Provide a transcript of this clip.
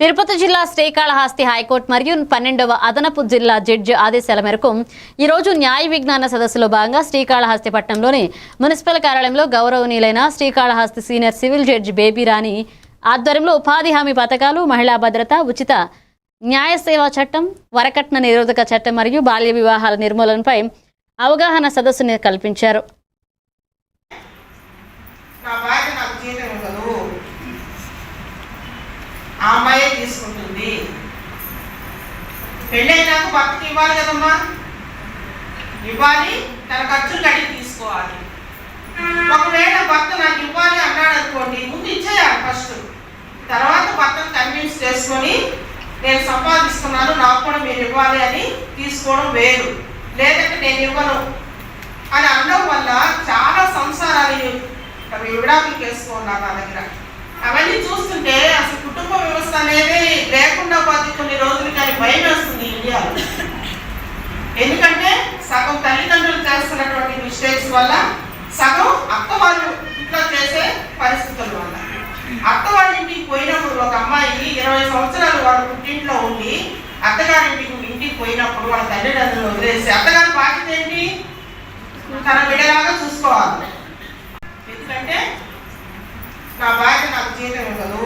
తిరుపతి జిల్లా శ్రీకాళహస్తి హైకోర్టు మరియు పన్నెండవ అదనపు జిల్లా జడ్జి ఆదేశాల మేరకు ఈరోజు న్యాయ విజ్ఞాన సదస్సులో భాగంగా శ్రీకాళహస్తి పట్టణంలోని మున్సిపల్ కార్యాలయంలో గౌరవనీయులైన Srikalahasti senior civil judge Baby Rani ఆధ్వర్యంలో ఉపాధి హామీ పథకాలు మహిళా భద్రత ఉచిత న్యాయ సేవా చట్టం వరకట్న నిరోధక చట్టం మరియు బాల్య వివాహాల నిర్మూలనపై అవగాహన సదస్సుని కల్పించారు నా భార్య నాకు జీతం ఇవ్వదు ఆ అమ్మాయే తీసుకుంటుంది. పెళ్ళైనాక భర్తకి ఇవ్వాలి కదమ్మా? ఇవ్వాలి తన ఖర్చులు కడిగి తీసుకోవాలి. ఒకవేళ భర్త నాకు ఇవ్వాలి అన్నాడు అనుకోండి ముందు ఇచ్చేయాలి ఫస్ట్. తర్వాత భర్తను కన్విన్స్ చేసుకొని నేను సంపాదిస్తున్నాను నాకు కూడా మీరు ఇవ్వాలి అని తీసుకోవడం వేరు. లేదంటే నేను ఇవ్వను. అని అనడం వల్ల చాలా సంసారాలు విడాకులు వేసుకున్నారు నా దగ్గర. భయం వేస్తుంది ఇండియాలో. ఎందుకంటే సగం తల్లిదండ్రులు చేస్తున్నటువంటి మిస్టేక్స్ వల్ల సగం అత్త వాళ్ళు ఇంట్లో చేసే పరిస్థితుల వల్ల. అత్త వాళ్ళ ఇంటికి పోయినప్పుడు ఒక అమ్మాయి ఇరవై సంవత్సరాలు వాళ్ళ పుట్టింట్లో ఉండి అత్తగారింటికి ఇంటికి పోయినప్పుడు వాళ్ళ తల్లిదండ్రులు వదిలేసి అత్తగారి బాధ్యత ఏంటి? తన బిడ్డలాగా చూసుకోవాలి. ఎందుకంటే నా భార్య నాకు జీతం ఇవ్వదు